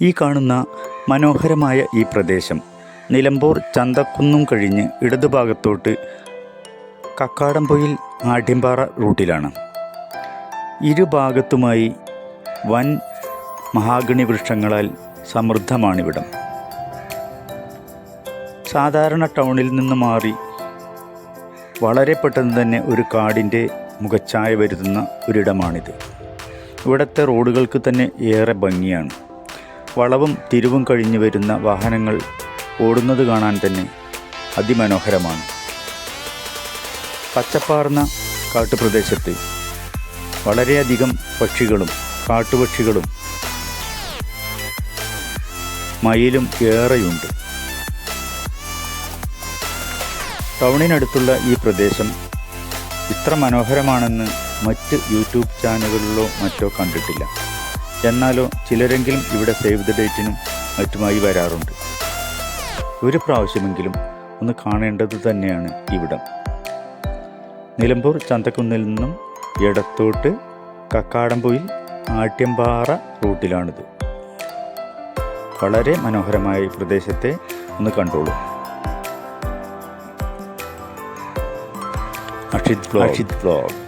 ഈ കാണുന്ന മനോഹരമായ ഈ പ്രദേശം. നിലമ്പൂർ ചന്തക്കുന്നും കഴിഞ്ഞ് ഇടതുഭാഗത്തോട്ട് കക്കാടംപൊയിൽ ആഢ്യമ്പാറ റൂട്ടിലാണ്. ഇരുഭാഗത്തുമായി വൻ മഹാഗണി വൃക്ഷങ്ങളാൽ സമൃദ്ധമാണിവിടം. സാധാരണ ടൗണിൽ നിന്ന് മാറി വളരെ പെട്ടെന്ന് തന്നെ ഒരു കാടിന്റെ മുഖച്ഛായ വരുത്തുന്ന ഒരിടമാണിത്. ഇവിടുത്തെ റോഡുകൾക്ക് തന്നെ ഏറെ ഭംഗിയാണ്. വളവും തിരിവും കഴിഞ്ഞു വരുന്ന വാഹനങ്ങൾ ഓടുന്നത് കാണാൻ തന്നെ അതിമനോഹരമാണ്. പച്ചപ്പാർന്ന കാട്ടുപ്രദേശത്ത് വളരെയധികം പക്ഷികളും കാട്ടുപക്ഷികളും മയിലും ഏറെയുണ്ട്. ടൗണിനടുത്തുള്ള ഈ പ്രദേശം ഇത്ര മനോഹരമാണെന്ന് മറ്റ് യൂട്യൂബ് ചാനലുകളിലോ മറ്റോ കണ്ടിട്ടില്ല. എന്നാലോ ചിലരെങ്കിലും ഇവിടെ സേവ് ദ ഡേറ്റിനും മറ്റുമായി വരാറുണ്ട്. ഒരു പ്രാവശ്യമെങ്കിലും ഒന്ന് കാണേണ്ടത് തന്നെയാണ് ഇവിടം. നിലമ്പൂർ ചന്തക്കുന്നിൽ നിന്നും ഇടത്തോട്ട് കക്കാടംപൊയിൽ ആട്യമ്പാറ റൂട്ടിലാണിത്. വളരെ മനോഹരമായ ഈ പ്രദേശത്തെ ഒന്ന് കണ്ടോളൂ. അക്ഷിത് അക്ഷിത് ബ്ലോഗ്.